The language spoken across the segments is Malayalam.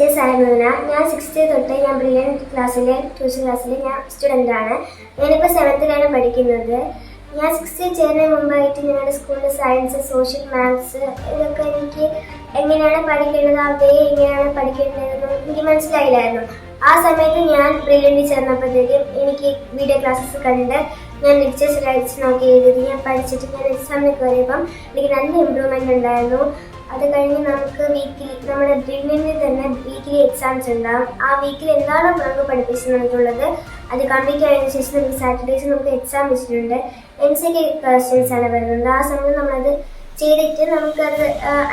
പേര് സാരമൂന ഞാൻ സിക്സ്ത്ത് തൊട്ട് ഞാൻ ബ്രില്യൻ ക്ലാസ്സിലെ ട്യൂഷൻ ക്ലാസ്സിലെ ഞാൻ സ്റ്റുഡന്റ് ആണ്. ഞാനിപ്പോൾ സെവൻത്തിലാണ് പഠിക്കുന്നത്. ഞാൻ സിക്സ്ത്തിൽ ചേരുന്നതിന് മുമ്പായിട്ട് ഞങ്ങളുടെ സ്കൂളിൽ സയൻസ് സോഷ്യൽ മാത്സ് ഇതൊക്കെ എനിക്ക് എങ്ങനെയാണ് പഠിക്കേണ്ടത് ആ വേ എങ്ങനെയാണ് പഠിക്കേണ്ടതെന്നും എനിക്ക് മനസ്സിലായില്ലായിരുന്നു. ആ സമയത്ത് ഞാൻ ബ്രില്യന്റിൽ ചേർന്നപ്പോഴത്തേക്കും എനിക്ക് വീഡിയോ ക്ലാസ്സസ് കണ്ട് ഞാൻ ലെക്ചേഴ്സ് ലൈറ്റ്സ് നോക്കി എഴുതി ഞാൻ പഠിച്ചിട്ട് ഞാൻ എക്സാമിനൊക്കെ കയറിയപ്പം എനിക്ക് നല്ല ഇമ്പ്രൂവ്മെന്റ് ഉണ്ടായിരുന്നു. അത് കഴിഞ്ഞ് നമുക്ക് വീക്കിലി നമ്മുടെ ഡ്രീമിന് തന്നെ വീക്കിലി എക്സാംസ് ഉണ്ടാവും. ആ വീക്കിൽ എന്താണ് നമുക്ക് പഠിപ്പിച്ചത് തന്നിട്ടുള്ളത് അത് കംപ്ലീറ്റ് ആയതിനു ശേഷം നമുക്ക് സാറ്റർഡേസ് നമുക്ക് എക്സാം വെച്ചിട്ടുണ്ട്. എം സി കെ ക്വസ്റ്റ്യൻസ് ആണ് വരുന്നത്. ആ സമയത്ത് നമ്മളത് ചെയ്തിട്ട് നമുക്കത്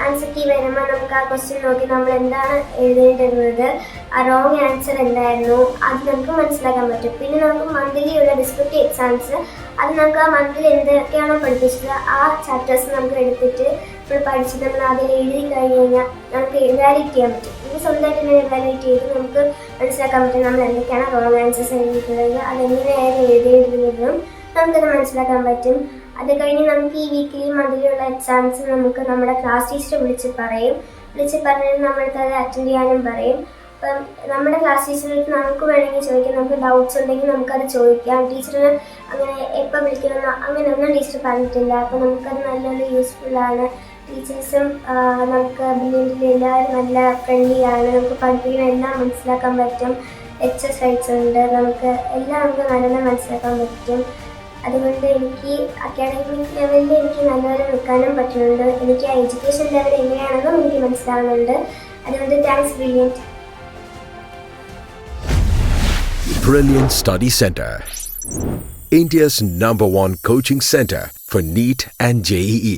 ആൻസർ കീ വരുമ്പോൾ നമുക്ക് ആ ക്വസ്റ്റ്യൻ നോക്കി നമ്മൾ എന്താണ് എഴുതേണ്ടിരുന്നത്. ആ റോങ് ആൻസർ എന്തായിരുന്നു? അത് നമുക്ക് മനസ്സിലാക്കാൻ പറ്റും. പിന്നെ നമുക്ക് മന്ത്ലി ഉള്ള ഡിസ്ക്രിപ്റ്റീവ് എക്സാംസ് അത് നമുക്ക് ആ മന്ത്ലി എന്തൊക്കെയാണോ പഠിപ്പിച്ചത് ആ ചാപ്റ്റേഴ്സ് നമുക്ക് എടുത്തിട്ട് നമ്മൾ പഠിച്ച് നമ്മൾ അതിൽ എഴുതി കഴിഞ്ഞ് കഴിഞ്ഞാൽ നമുക്ക് ഇവാലുവേറ്റ് ചെയ്യാൻ പറ്റും. നമുക്ക് സ്വന്തമായിട്ട് തന്നെ ഇവാലുവേറ്റ് ചെയ്ത് നമുക്ക് മനസ്സിലാക്കാൻ പറ്റും നമ്മൾ എന്തൊക്കെയാണ് റോങ് ആൻസേഴ്സ് എഴുതിയിട്ടുള്ളത് അതെങ്ങനെയായിരുന്നു എഴുതിയിട്ടുള്ളതും നമുക്കത് മനസ്സിലാക്കാൻ പറ്റും. അത് കഴിഞ്ഞ് നമുക്ക് ഈ വീക്കിലി മന്ത്ലിയുള്ള എക്സാംസ് നമുക്ക് നമ്മുടെ ക്ലാസ് ടീച്ചർ വിളിച്ച് പറയും. വിളിച്ച് പറഞ്ഞാൽ നമ്മൾക്ക് അത് അറ്റൻഡ് ചെയ്യാനും പറയും. അപ്പം നമ്മുടെ ക്ലാസ് ടീച്ചറിലേക്ക് നമുക്ക് വേണമെങ്കിൽ ചോദിക്കാം. നമുക്ക് ഡൗട്ട്സ് ഉണ്ടെങ്കിൽ നമുക്കത് ചോദിക്കാം. ടീച്ചറിന് അങ്ങനെ എപ്പോൾ വിളിക്കണമെന്നോ അങ്ങനെയൊന്നും ടീച്ചർ പറഞ്ഞിട്ടില്ല. അപ്പോൾ നമുക്കത് നല്ലൊരു യൂസ്ഫുള്ളാണ് ടീച്ചേഴ്സും നമുക്ക് ബ്രില്യന്റിൽ എല്ലാവരും നല്ല ഫ്രണ്ട്ലിയാണ് നമുക്ക് പഠിപ്പിക്കുന്ന എല്ലാം മനസ്സിലാക്കാൻ പറ്റും എക്സസൈസ് ഉണ്ട് നമുക്ക് എല്ലാം നമുക്ക് നല്ലോണം മനസ്സിലാക്കാൻ പറ്റും അതുകൊണ്ട് എനിക്ക് അക്കാഡമിക് ലെവലിൽ എനിക്ക് നല്ലപോലെ നിൽക്കാനും പറ്റുന്നുണ്ട് എനിക്ക് എഡ്യൂക്കേഷൻ ലെവൽ എങ്ങനെയാണെന്നും എനിക്ക് മനസ്സിലാവുന്നുണ്ട് അതുകൊണ്ട് thanks brilliant Brilliant Study Center. India's number one coaching center for NEET and E. JEE.